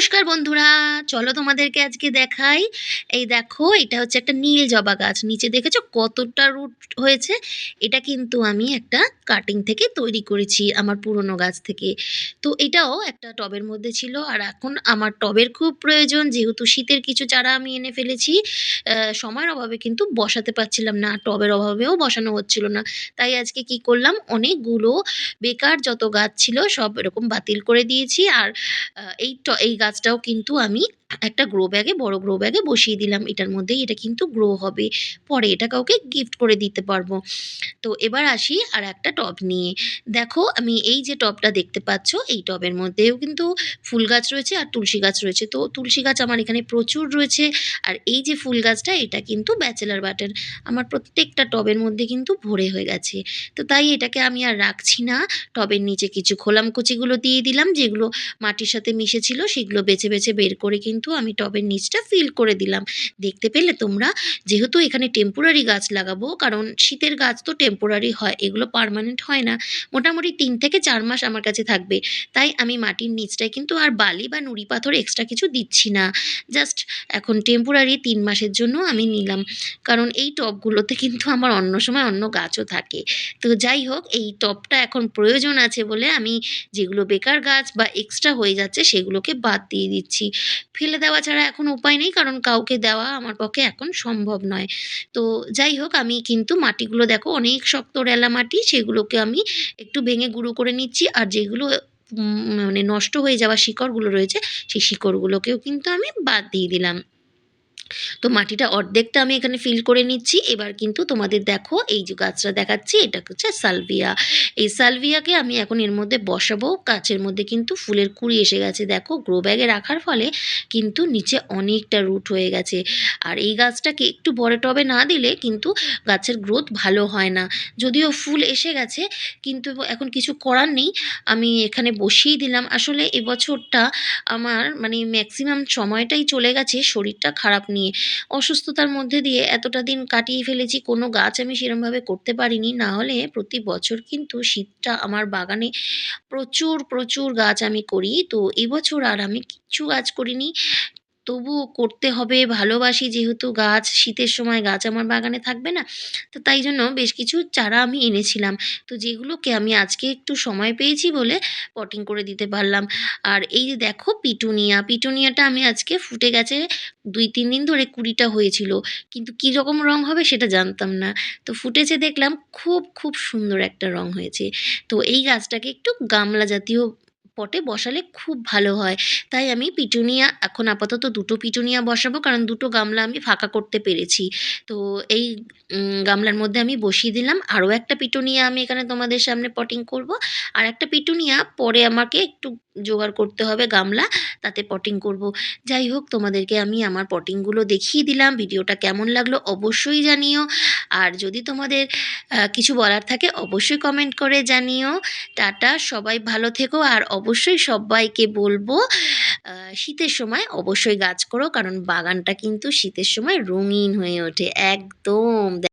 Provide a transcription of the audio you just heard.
নমস্কার বন্ধুরা, চলো তোমাদেরকে আজকে দেখাই। এই দেখো, এটা হচ্ছে একটা নীল জবা গাছ। নিচে দেখেছ কতটা রুট হয়েছে? এটা কিন্তু আমি একটা কাটিং থেকে তৈরি করেছি আমার পুরনো গাছ থেকে। তো এটাও একটা টবের মধ্যে ছিল আর এখন আমার টবের খুব প্রয়োজন। যেহেতু শীতের কিছু চারা আমি এনে ফেলেছি সময়ের অভাবে কিন্তু বসাতে পারছিলাম না, টবের অভাবেও বসানো হচ্ছিল না। তাই আজকে কি করলাম? অনেকগুলো বেকার যত গাছ ছিল সব এরকম বাতিল করে দিয়েছি। আর এই এই গাছটাও কিন্তু আমি একটা গ্রো ব্যাগে বড় গ্রো ব্যাগে বসিয়ে দিলাম। এটার মধ্যেই এটা কিন্তু গ্রো হবে। পরে এটা কাউকে গিফট করে দিতে পারব। তো এবার আসি আর একটা টব নিয়ে। দেখো, আমি এই যে টবটা দেখতে পাচ্ছ, এই টবের মধ্যেও কিন্তু ফুল গাছ রয়েছে আর তুলসী গাছ রয়েছে। তো তুলসী গাছ আমার এখানে প্রচুর রয়েছে। আর এই যে ফুল গাছটা, এটা কিন্তু ব্যাচেলার বাটার আমার প্রত্যেকটা টবের মধ্যে কিন্তু ভরে হয়ে গেছে। তো তাই এটাকে আমি আর রাখছি না। টবের নিচে কিছু খোলাম কুচিগুলো দিয়ে দিলাম, যেগুলো মাটির সাথে মিশেছিল সেগুলো বেছে বেছে বের করে কিন্তু আমি টবের নিচটা ফিল করে দিলাম। দেখতে পেলে তোমরা? যেহেতু এখানে টেম্পোরারি গাছ লাগাবো, কারণ শীতের গাছ তো টেম্পোরারি হয়, এগুলো পার্মানেন্ট হয় না। মোটামুটি তিন থেকে চার মাস আমার কাছে থাকবে। তাই আমি মাটির নিচটায় কিন্তু আর বালি বা নুড়ি পাথর এক্সট্রা কিছু দিচ্ছি না। জাস্ট এখন টেম্পোরারি তিন মাসের জন্য আমি নিলাম। কারণ এই টবগুলোতে কিন্তু আমার অন্য সময় অন্য গাছও থাকে। তো যাই হোক, এই টবটা এখন প্রয়োজন আছে বলে আমি যেগুলো বেকার গাছ বা এক্সট্রা হয়ে যাচ্ছে সেগুলোকে বাদ দিয়ে দিচ্ছি। ফেলে দেওয়া ছাড়া এখন উপায় নেই, কারণ কাউকে দেওয়া আমার পক্ষে এখন সম্ভব নয়। তো যাই হোক, আমি কিন্তু মাটিগুলো দেখো, অনেক শক্ত রেলা মাটি, সেগুলোকে আমি একটু ভেঙে গুঁড়ো করে নিচ্ছি। আর যেগুলো মানে নষ্ট হয়ে যাওয়া শিকড়গুলো রয়েছে, সেই শিকড়গুলোকেও কিন্তু আমি বাদ দিয়ে দিলাম। তো মাটিটা অর্ধেকটা আমি এখানে ফিল করে নিচ্ছি। এবার কিন্তু তোমাদের দেখো, এই যে গাছটা দেখাচ্ছি, এটা হচ্ছে সালভিয়া। এই সালভিয়াকে আমি এখন এর মধ্যে বসাবো। গাছের মধ্যে কিন্তু ফুলের কুড়ি এসে গেছে। দেখো গ্রো ব্যাগে রাখার ফলে কিন্তু নিচে অনেকটা রুট হয়ে গেছে। আর এই গাছটাকে একটু বড় টবে না দিলে কিন্তু গাছের গ্রোথ ভালো হয় না। যদিও ফুল এসে গেছে, কিন্তু এখন কিছু করার নেই। আমি এখানে বসিয়ে দিলাম। আসলে এবছরটা আমার মানে ম্যাক্সিমাম সময়টাই চলে গেছে শরীরটা খারাপ নিয়ে। অসুস্থতার মধ্যে দিয়ে এতটা দিন কাটিয়ে ফেলেছি, কোনো গাছ আমি সেরমভাবে করতে পারিনি। না হলে প্রতি বছর কিন্তু শীতটা আমার বাগানে প্রচুর প্রচুর গাছ আমি করি। তো এবছর আর আমি কিচ্ছু গাছ করিনি। তবুও করতে হবে, ভালোবাসি যেহেতু গাছ, শীতের সময় গাছ আমার বাগানে থাকবে না, তো তাই জন্য বেশ কিছু চারা আমি এনেছিলাম। তো যেগুলোকে আমি আজকে একটু সময় পেয়েছি বলে পটিং করে দিতে পারলাম। আর এই যে দেখো পিটুনিয়া, পিটুনিয়াটা আমি আজকে ফুটে গেছে দুই, তিন দিন ধরে কুড়িটা হয়েছিল। কিন্তু কী রকম রং হবে সেটা জানতাম না। তো ফুটেছে দেখলাম খুব খুব সুন্দর একটা রং হয়েছে। তো এই গাছটাকে একটু গামলা জাতীয় পটে বসালে খুব ভালো হয়। তাই আমি পিটুনিয়া, এখন আপাতত দুটো পিটুনিয়া বসাবো, কারণ দুটো গামলা আমি ফাঁকা করতে পেরেছি। তো এই গামলার মধ্যে আমি বসিয়ে দিলাম। আরও একটা পিটুনিয়া আমি এখানে তোমাদের সামনে পটিং করব। আর একটা পিটুনিয়া পরে আমাকে একটু জোগাড় করতে হবে গামলা, তাতে পটিং করব। যাই হোক, তোমাদেরকে আমি আমার পটিংগুলো দেখিয়ে দিলাম। ভিডিওটা কেমন লাগল অবশ্যই জানিও। আর যদি তোমাদের কিছু বলার থাকে অবশ্যই কমেন্ট করে জানিও। টাটা, সবাই ভালো থেকো। আর অবশ্যই সবাইকে বলব শীতের সময় অবশ্যই গাছ করো, কারণ বাগানটা কিন্তু শীতের সময় রঙিন হয়ে ওঠে, একদম।